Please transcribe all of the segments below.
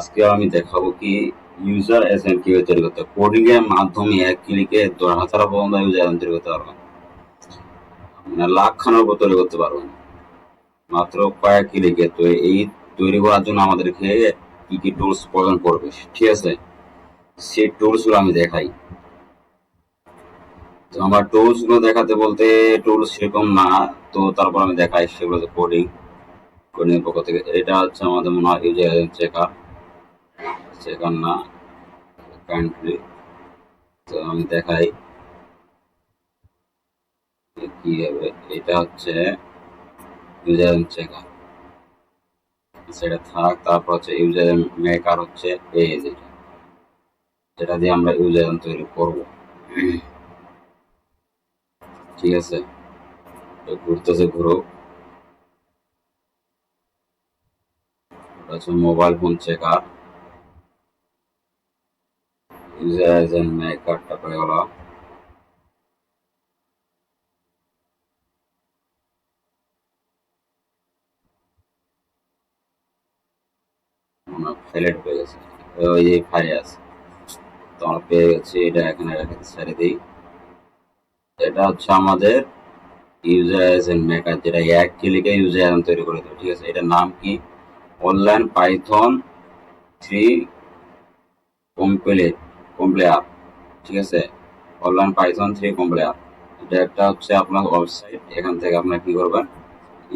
আজকে আমি দেখাবো কি ইউজার এজেন্ট কীভাবে তৈরি করতে কোডিং এর মাধ্যমে এক ক্লিকে দশ হাজার পর্যন্ত ইউজার এজেন্ট তৈরি করতে পারবেন। মানে লাখ খানের উপর তৈরি করতে পারবেন। মাত্র কয়েক ক্লিকে তো এই তৈরি করার জন্য আমাদেরকে কি কি টুলস প্রয়োজন পড়বে? ঠিক আছে? সেই টুলসগুলো আমি দেখাই। তো আমার টুলসগুলো দেখাতে বলতে টুলস সেরকম না। তো তারপর আমি দেখাই সেগুলো কোডিং কোডিং পক্ষ থেকে। এটা হচ্ছে আমাদের মনে হয় ইউজার এজেন্ট চেকার চেকার না কারেন্টলি তো আমি দেখাই। কি হবে? এটা হচ্ছে ইউজার চেকার সেটা থাক, তারপর হচ্ছে ইউজার মেকার হচ্ছে এই যেটা। যেটা দিয়ে আমরা ইউজার তৈরি করব। ঠিক আছে? ঘুরতেছে ঘুরো mobile phone checker user agent মেকারটা করে হলো সিলেক্ট হয়ে গেছে। ওই যে ফাইলে আছে। তো আমরা পেয়ে গেছি, এটা এখানে ছেড়ে দিই। এটা হচ্ছে আমাদের ইউজার এজেন্ট মেকার যেটা এক ক্লিকে ইউজার এজেন্ট তৈরি করে দেবে, ঠিক আছে? এটার নাম কি? Online Python three complete compiler ঠিক আছে? অনলাইন পাইথন থ্রি কমপ্লেয়ার এটা একটা হচ্ছে আপনার ওয়েবসাইট এখান থেকে আপনার কি করবেন?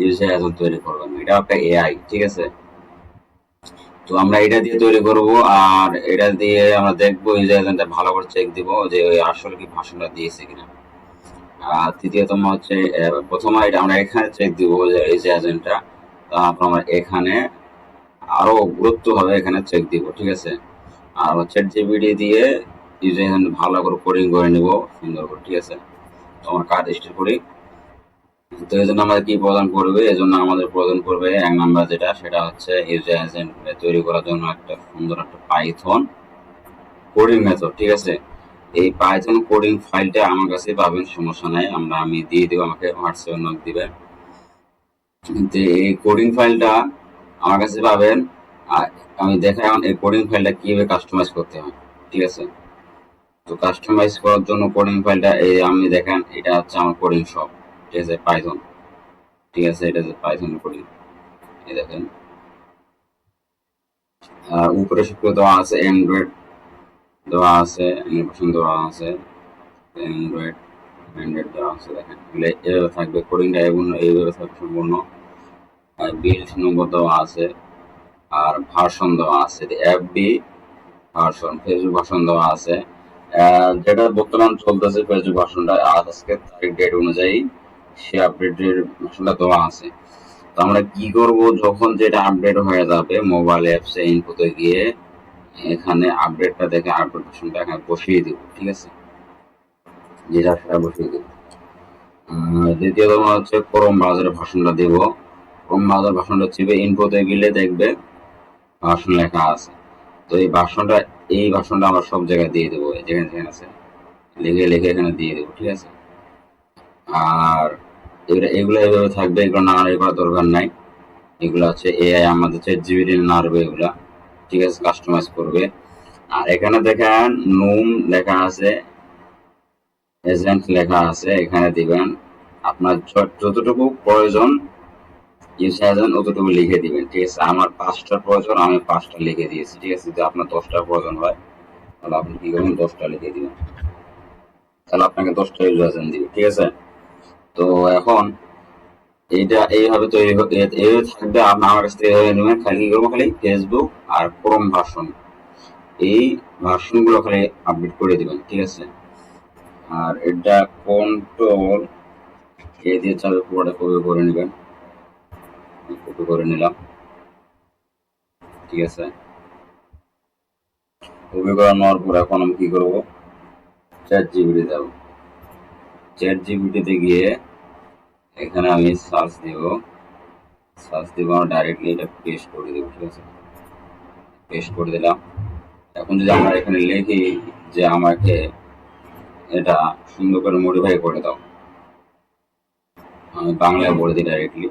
ইউজার এজেন্ট তৈরি করবেন। এটা একটা এআই ঠিক আছে? তো আমরা এটা দিয়ে তৈরি করব, আর এটা দিয়ে আমরা দেখব ইউজার এজেন্টটা ভালো করে চেক দিব যে ওই আসলে কি ভাষণটা দিয়েছে কিনা। আর তৃতীয়তম হচ্ছে প্রথমে এটা আমরা এখানে চেক দিব যে এই যে এজেন্টটা তারপর আমরা এখানে আরও গুরুত্ব হবে এখানে চেক দিব, ঠিক আছে? আর হচ্ছে জিবিডি দিয়ে এজেন্ট ভালো করে কোডিং করে নিব, সুন্দর করে, ঠিক আছে? তো আমরা কাজ স্টার্ট করি। তো এই জন্য আমাদের কি প্রদান করবে? এই জন্য আমাদের প্রদান করবে এক নাম্বার যেটা, সেটা হচ্ছে ইউজার এজেন্ট তৈরি করার জন্য একটা সুন্দর একটা পাইথন কোডিং মেথড ঠিক আছে? এই পাইথন কোডিং ফাইলটা আমার কাছে পাবেন, সমস্যা নাই। আমরা, আমি দিয়ে দেবো, আমাকে হোয়াটসঅ্যাপে নক কিন্তু এই কোডিং ফাইলটা আমার কাছে পাবেন। আর আমি দেখাই এখন এই কোডিং ফাইলটা কীভাবে কাস্টমাইজ করতে হয়, ঠিক আছে? তো কাস্টমাইজ করার জন্য কোডিং ফাইলটা এই আমি দেখেন, এটা হচ্ছে আমার কোডিং শপ ঠিক আছে? পাইথন ঠিক আছে? এটা হচ্ছে পাইথন কোডিং এই দেখেন। আর উপরে শুক্র দেওয়া আছে অ্যান্ড্রয়েড দেওয়া আছে অ্যানিমেশন দেওয়া আছে অ্যান্ড্রয়েড অ্যান্ড্রয়েড দেওয়া আছে, দেখেন। এগুলো এভাবে থাকবে কোডিংটা এবং এইভাবে থাকবে সম্পূর্ণ। আর বিল্ড নম্বর দেওয়া আছে আর ভার্সন দেওয়া আছে এফবি ভার্সন ফেসবুক ভার্সন দেওয়া আছে। যেটা বর্তমান চলতেছে ফেসবুক ভার্সনটা আজকে তারিখ ডেট অনুযায়ী সে আপডেটের ভার্সনটা দেওয়া আছে। তো আমরা কি করব যখন যেটা আপডেট হয়ে যাবে মোবাইল অ্যাপসে ইনপুটে গিয়ে এখানে আপডেটটা দেখে আপডেট ভার্সনটা এখানে বসিয়ে দিব ঠিক আছে? যেটা সেটা বসিয়ে দিব। আহ, দ্বিতীয়ত হচ্ছে ক্রোম ব্রাউজারের ভার্সনটা দেব। ক্রোম ব্রাউজার ভার্সনটা চিপে ইনপুটে গেলে দেখবে ভার্সন লেখা আছে। তো এই ভার্সনটা এই ভার্সনটা আমরা সব জায়গায় দিয়ে দেবো, যেখানে যেখানে আছে। লিখে লিখে এখানে দিয়ে দেবো, ঠিক আছে? আর এগুলো এগুলো এভাবে থাকবে, এগুলো নাড়াড়ি করার দরকার নাই। এগুলো হচ্ছে এআই আমাদের চেট জিবিটি নাড়বে এগুলা, ঠিক আছে? কাস্টমাইজ করবে। আর এখানে দেখেন নুম লেখা আছে এজেন্ট লেখা আছে, এখানে দিবেন। আপনার যতটুকু প্রয়োজন ইউজার এজেন্ট অতটুকু লিখে দিবেন, ঠিক আছে? আমার পাঁচটা প্রয়োজন, আমি পাঁচটা লিখে দিয়েছি, ঠিক আছে? যদি আপনার দশটা প্রয়োজন হয়, তাহলে আপনি কি করবেন? দশটা লিখে দিবেন। তাহলে আপনাকে দশটা ইউজার এজেন্ট দিবে, ঠিক আছে? তো এখন এইটা এইভাবে এ- এইভাবে থাকবে আমার কাছ থেকে নেবেন, খালি কি করব খালি? ফেসবুক আর ক্রোম ভার্সন এই ভার্সনগুলো খালি আপডেট করে দিবেন, ঠিক আছে? আর এটা কন্ট্রোল এ দিয়ে চাবে পুরোটা কপি করে নেবেন। কপি করে নিলাম। ঠিক আছে? কপি করে নেওয়ার পর এখন আমি কি করব? চ্যাট জিবিটি দেবো চ্যাট জিবিটিতে গিয়ে এখানে আমি সার্চ দেব। সার্চ দেবো আমরা ডাইরেক্টলি এটা পেস্ট করে দেবো, ঠিক আছে? পেস্ট করে দিলাম। এখন যদি আমরা এখানে লিখি যে আমাকে এটা সুন্দর করে মডিফাই করে দাও। আমি বাংলায় বলে দিই ডাইরেক্টলি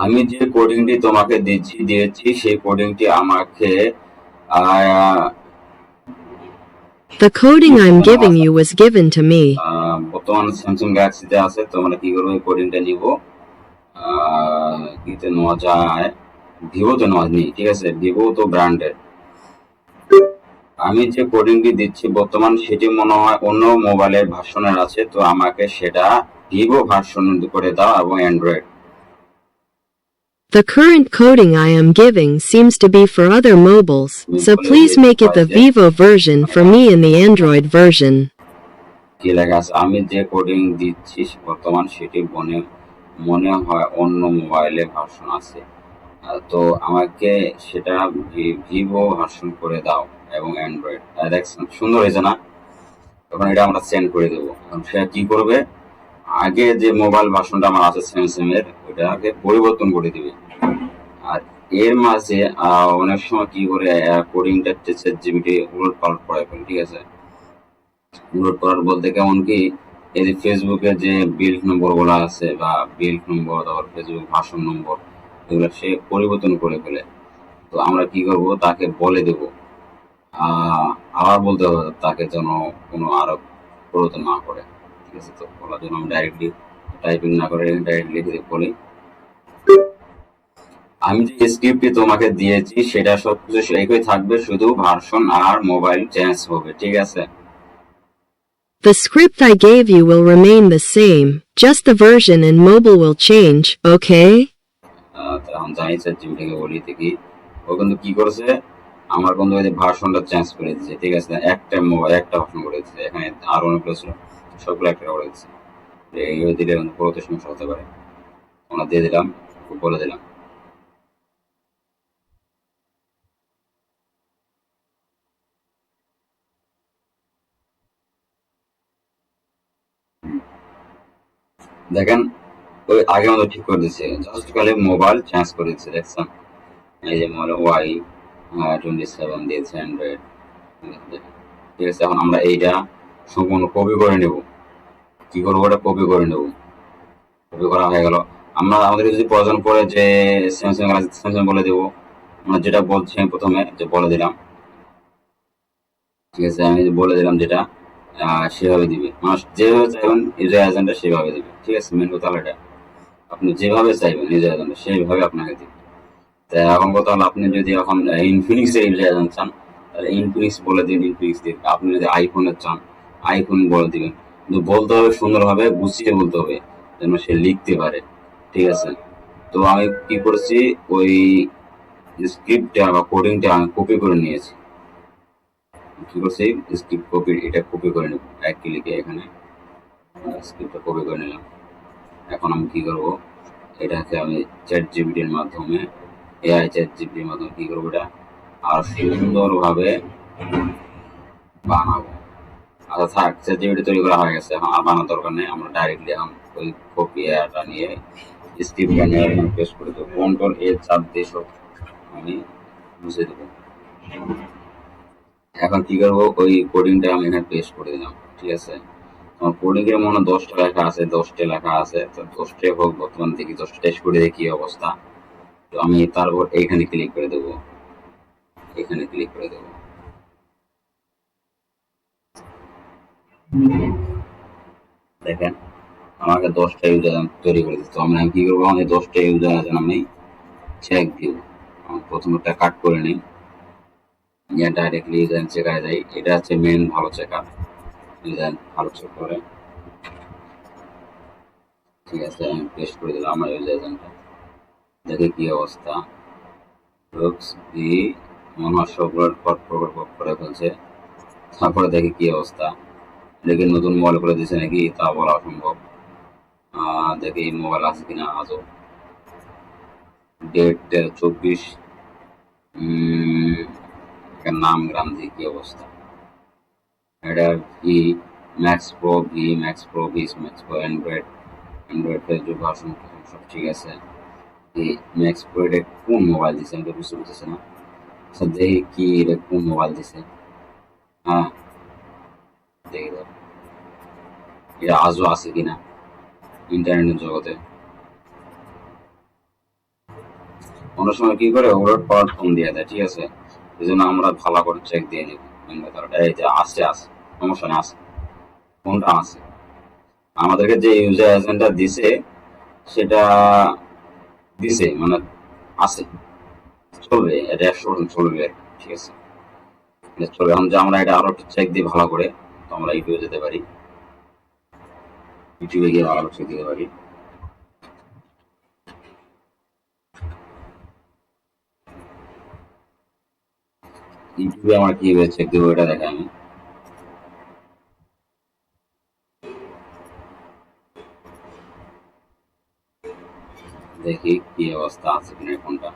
আমি যে কোডিংটি তোমাকে দিচ্ছি দিয়েছি সেই কোডিংটি আমাকে The coding I'm giving you was given to me. বর্তমান স্যামসাং গ্যালাক্সিতে আছে তো আমরা কি করব? এই কোডিংটা নিব। কিতে নেওয়া যায় ভিভোতে নেওয়া নেই ঠিক আছে? ভিভো তো ব্র্যান্ডের আমি যে কোডিংটি দিচ্ছি বর্তমান সেটি মনে হয় অন্য মোবাইলের ভার্সনের আছে তো আমাকে সেটা ভিভো ভার্সন করে দাও এবং Android The current coding I am giving seems to be for other mobiles, so please make it the Vivo version for me in the Android version. কি লেখা আমি যে কোডিং দিচ্ছি বর্তমান সেটি মনে মনে হয় অন্য মোবাইলে ভার্সন আছে। তো আমাকে সেটা ভিভো ভার্সন করে দাও এবং অ্যান্ড্রয়েড দেখছেন সুন্দর হয়েছে না? তখন এটা আমরা সেন্ড করে দেবো। সেটা কি করবে? আগে যে মোবাইল ভার্সনটা আমার আছে স্যামসাং এর ওটাকে পরিবর্তন করে দিবে। আর এর মাঝে অনেক সময় কি করে কোডিংটা জিবিটি উলট পালট ঠিক আছে? উলট করার বলতে কেমন কি, এই যে যে আছে বা নম্বর তারপর ফেসবুক ভাষণ নম্বর এগুলো সে পরিবর্তন করে ফেলে। তো আমরা কি করব, তাকে বলে দেব। আবার বলতে হবে তাকে যেন কোনো আরও পরিবর্তন না করে। ঠিক আছে, তো বলার জন্য আমি ডাইরেক্টলি টাইপিং না করে ডাইরেক্টলি লিখে বলি। আমি যে স্ক্রিপ্টটি তোমাকে দিয়েছি সেটা সবকিছু একই থাকবে শুধু ভার্সন আর মোবাইল চেঞ্জ হবে ঠিক আছে? The script I gave you will remain the same, just the version and mobile will change, okay? আহ, জানি স্যার জিমটাকে বলি দেখি ও কিন্তু কি করেছে? আমার বন্ধু ওই যে ভার্সনটা চেঞ্জ করে দিচ্ছে ঠিক আছে? একটা মোবাইল একটা ভার্সন করে দিচ্ছে এখানে আর অনেকগুলো ছিল সবগুলো একটা করে দিচ্ছে এইভাবে দিলে সমস্যা হতে পারে। আমরা দিয়ে দিলাম বলে দিলাম। দেখেন, ওই আগে মতো ঠিক করে দিচ্ছে জাস্ট মোবাইল চেঞ্জ করে দিচ্ছে দেখছেন? এই যে মোবাইল ওয়াই টোয়েন্টি সেভেন দিয়েছে অ্যান্ড্রয়েড ঠিক আছে, এখন আমরা এইটা সম্পূর্ণ কপি করে নেব। কি করব ওটা কপি করে নেব। কপি করা হয়ে গেল। আমরা আমাদের যদি প্রয়োজন পড়ে যে স্যামসাং স্যামসাং বলে দেবো, আমরা যেটা বলছি আমি প্রথমে যে বলে দিলাম। ঠিক আছে, আমি বলে দিলাম যেটা সেভাবে দিবে। মানুষ যেভাবে চাইবেন ইউজার এজেন্টটা সেভাবে দিবে। ঠিক আছে মেন কথা এটা। আপনি যেভাবে চাইবেন ইউজার এজেন্টটা সেইভাবে আপনাকে দিবে। তা এখন কথা হলো, আপনি যদি এখন ইনফিনিক্সের ইউজার এজেন্ট চান, তাহলে ইনফিনিক্স বলে দিন ইনফিনিক্স দিন আপনি যদি আইফোনের চান আইফোন বলে দিবেন। কিন্তু বলতে হবে, সুন্দরভাবে গুছিয়ে বলতে হবে, যেন সে লিখতে পারে। ঠিক আছে? তো আমি কি করেছি? ওই স্ক্রিপ্টটা বা কোডিংটা আমি কপি করে নিয়েছি। কি করছি? স্ক্রিপ্ট কপি এটা কপি করে নেব। এক ক্লিকে এখানে স্ক্রিপ্টটা কপি করে নিলাম। এখন আমি কি করব? এটাকে আমি চ্যাট জিবিটির মাধ্যমে এআই চ্যাট জিবিটির মাধ্যমে কি করব? এটা আর সুন্দরভাবে বানাবো। আচ্ছা থাক জিবিটি তৈরি করা হয়ে গেছে এখন আর বানানোর দরকার নেই, আমরা ডাইরেক্টলি ওই কপি এআইটা নিয়ে স্ক্রিপ্টটা নিয়ে পেস্ট করে দেবো। কন্ট্রোল এ চাপ দিয়ে সব আমি মুছে দেবো। এখন কি করব? ওই কোডিংটা আমি এখানে পেস্ট করে দিলাম, ঠিক আছে? আমার কোডিং এর মনে হয় দশটা লেখা আছে, দশটা লেখা আছে, তো দশটাই হোক, বর্তমান দেখি, দশটা টেস্ট করে দেখি অবস্থা। তো আমি তারপর এইখানে ক্লিক করে দেবো। এখানে ক্লিক করে দেবো। দেখেন, আমাকে দশটা ইউজার তৈরি করে দিচ্ছে তো আমি কি করব? আমি দশটা ইউজার আছে আমি চেক দিব আমি প্রথমটা কাট করে নিই। নিয়ে ডাইরেক্টলি ইউজার চেকারে যাই। এটা হচ্ছে মেন ভালো চেকার ইউজার ভালো চেক করে। ঠিক আছে, আমি পেস্ট করে দিলাম আমার ইউজার এজেন্টটা দেখে কি অবস্থা। লুকস বি মনে হয় সবগুলো পট প্রকল্প করে ফেলছে। তারপরে দেখি কি অবস্থা। দেখি নতুন মোবাইল করে দিছে নাকি, তা বলা অসম্ভব। দেখি মোবাইল আছে কিনা আজও। ডেট চব্বিশ। নাম গ্রাম দিয়ে কি অবস্থা? এটা V Max Pro V Max Pro V Max Pro Android Android Facebook version সব ঠিক আছে। এই ম্যাক্স প্রো এটা কোন মোবাইল দিছে? আমি তো বুঝতে পারতেছি না। আচ্ছা কি, এটা কোন মোবাইল দিছে? হ্যাঁ দেখি দাও এটা আজও আছে কিনা ইন্টারনেট জগতে। অনেক সময় কি করে ওলট পালট ফোন দিয়ে দেয়, ঠিক আছে? এই জন্য আমরা ভালো করে চেক দিয়ে মেন কথাটা এই যে আসছে আসে সমস্যা নেই আসে আমাদেরকে যে ইউজার দিছে, সেটা দিছে মানে আছে। চলবে, এটা একশো পার্সেন্ট চলবে ঠিক আছে? চলবে। এখন যে আমরা এটা আরও চেক দিই ভালো করে, তো আমরা ইউটিউবে যেতে পারি। ইউটিউবে গিয়ে ভালো চেক দিতে পারি। ইউটিউবে আমার কি হয়েছে দেবো এটা দেখে আমি। দেখি কি অবস্থা আছে কিনা ফোনটা।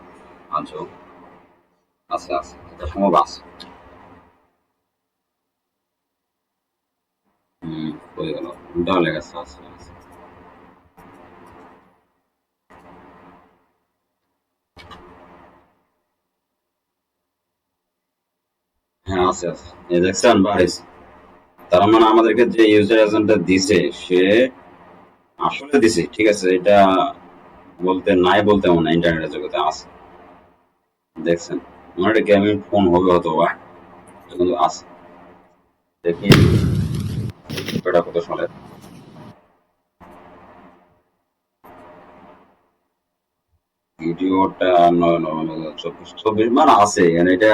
আজও আছে আছে। এটা সম্ভব আছে হয়ে গেল আছে আছে হ্যাঁ আছে আছে দেখছেন বাড়িছে তার মানে আমাদেরকে যে ইউজার এজেন্টটা দিছে সে আসলে দিছে ঠিক আছে এটা বলতে নাই বলতে মনে ইন্টারনেটের জগতে আছে দেখছেন একটা গেমিং ফোন হবে হয়তো বা কিন্তু আছে দেখি এটা কত চব্বিশ মানে মানে এটা এটা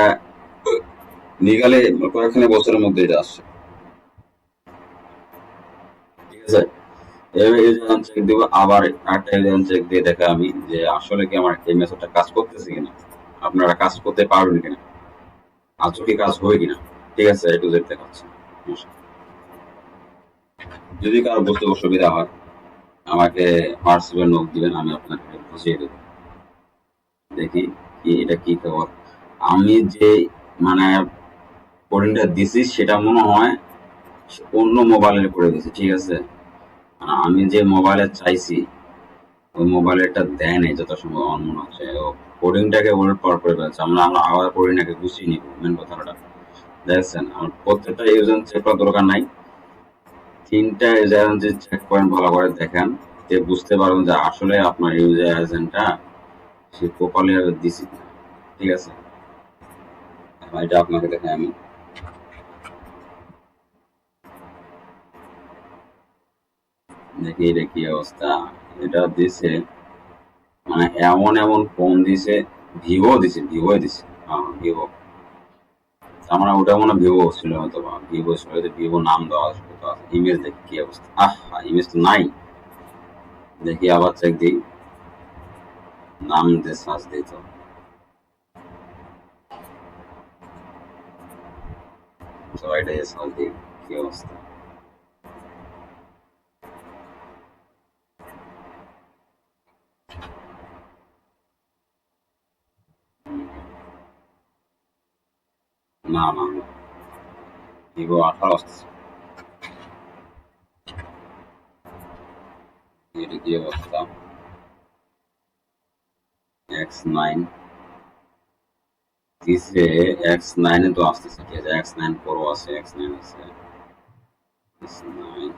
আবার একটা দিয়ে আমি যে আসলে কি আমার কাজ করতেছে কিনা, আপনারা কাজ করতে পারবেন কিনা আজও কি কাজ হবে কিনা, ঠিক আছে একটু জেড দেখাচ্ছি। যদি কারও বুঝতে অসুবিধা হয়, আমাকে হোয়াটসঅ্যাপে নোট দিবেন, আমি আপনাকে বুঝিয়ে দেবো। দেখি কি, এটা কি খবর? আমি যে মানে কোডিংটা দিছি, সেটা মনে হয় অন্য মোবাইলের করে দিছি ঠিক আছে? আমি যে মোবাইলে চাইছি, ওই মোবাইলেরটা দেয় নাই যত সম্ভব আমার মনে হচ্ছে। ও কোডিংটাকে ওর পর করে ফেলছে, আমরা আমরা আবার কোডিংটাকে গুছিয়ে নিব মেন কথাটা। দেখছেন, আমার প্রত্যেকটা ইউজার চেক করার দরকার নাই। তিনটা ইউজার যে চেক করেন ভালো করে দেখেন। যে বুঝতে পারবেন যে আসলে আপনার ইউজার এজেন্টটা সে প্রপারলি দিছি। ঠিক আছে? এটা আপনাকে দেখাই আমি। দেখি এটা কি অবস্থা। এটা দিছে মানে এমন এমন ফোন দিছে ভিভো দিছে ভিভো দিছে। হ্যাঁ ভিভো আমরা ওটা মনে ভিভো ছিল হয়তো ভিভো ছিল ভিভো নাম দেওয়া ইমেজ দেখি কি অবস্থা আহ ইমেজ তো নাই দেখি আবার চেক দিই নাম দিয়ে সার্চ দিই তো তো এটা সার্চ দিই কি অবস্থা না না ভিভো আঠারো আসতেছে এটা কি অবস্থা এক্স নাইন দিছে এক্স নাইনে তো আসতেছে ঠিক আছে এক্স নাইন প্রো আছে এক্স নাইন আছে এক্স নাইন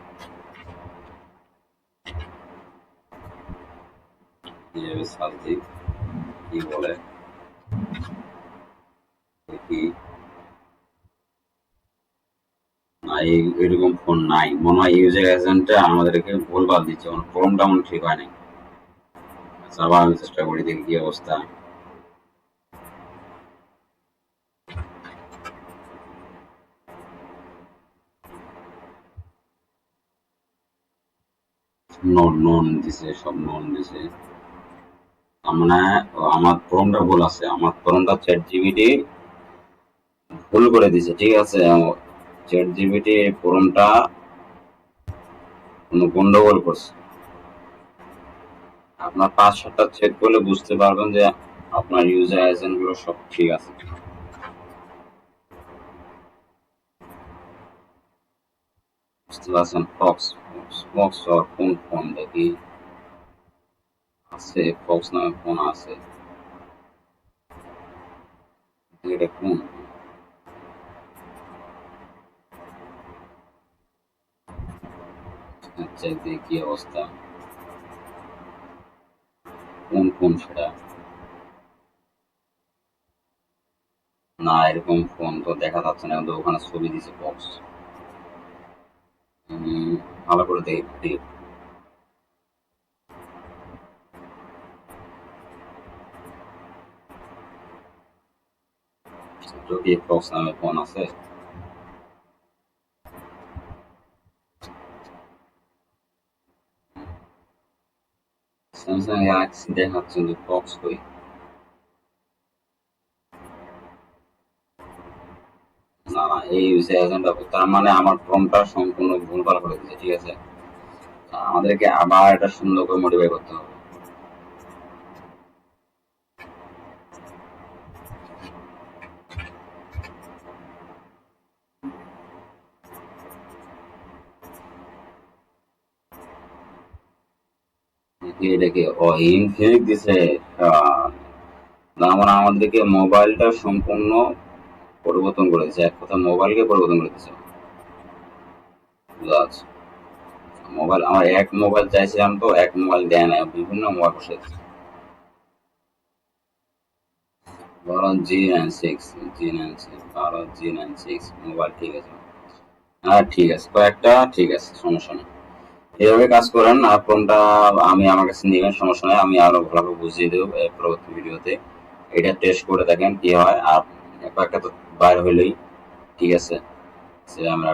এইভাবে সার্চ দিই কি বলে দেখি না এই এরকম ফোন নাই। মনে হয় ইউজার এজেন্টটা আমাদেরকে ভুলভাল দিচ্ছে। মানে মনে হয় ঠিক হয় নাই আচ্ছা আবার আমি চেষ্টা করি দেখি কি অবস্থা। নন নন দিছে, সব নন দিছে। মানে আমার ফোনটা ভুল আছে। আমার ফোনটা চ্যাট জিবিটি ভুল করে দিছে। ঠিক আছে চ্যাট জিবিটি ফোনটা কোনো গন্ডগোল করছে। আপনার পাঁচ সাতটা চেক করলে বুঝতে পারবেন যে আপনার ইউজার এজেন্টগুলো সব ঠিক আছে বুঝতে পারছেন? ফক্স ফক্স আর কোন ফোন দেখি। আছে ফক্স নামে ফোন আছে। এটা কোন আচ্ছা দেখি কি অবস্থা? কোন কোন সেটা? না, এরকম ফোন তো দেখা যাচ্ছে না, কিন্তু ওখানে ছবি দিছে বক্স ভালো করে দেখি। যদি বক্স নামে ফোন আছে? স্যামসাং গ্যালাক্সি দেখাচ্ছে কিন্তু বক্স কই না এই হচ্ছে এজেন্ডা তার মানে আমার ফর্মটা সম্পূর্ণ ভুলভাল করে দিয়েছে ঠিক আছে。আমাদেরকে আবার এটা সুন্দর করে মডিফাই করতে হবে। এটাকে ও ইনফিনিট দিছে। আহ, তার মানে আমাদেরকে মোবাইলটা সম্পূর্ণ পরিবর্তন করে দিচ্ছে এক কথা মোবাইলকে পরিবর্তন করে দিচ্ছে মোবাইল আমার এক মোবাইল চাইছিলাম তো এক মোবাইল দেয় না বিভিন্ন মোবাইল বসে বারো G nine six G nine six G nine six mobile ঠিক আছে। হ্যাঁ ঠিক আছে। কয়েকটা ঠিক আছে সমস্যা নেই। এইভাবে কাজ করেন আর কোনটা আমি আমার কাছে নেবেন সমস্যা নেই, আমি আরও ভালোভাবে বুঝিয়ে দেবো পরবর্তী ভিডিওতে। এটা টেস্ট করে দেখেন কি হয়, আর কয়েকটা তো বাইর হইলেই, ঠিক আছে? আমরা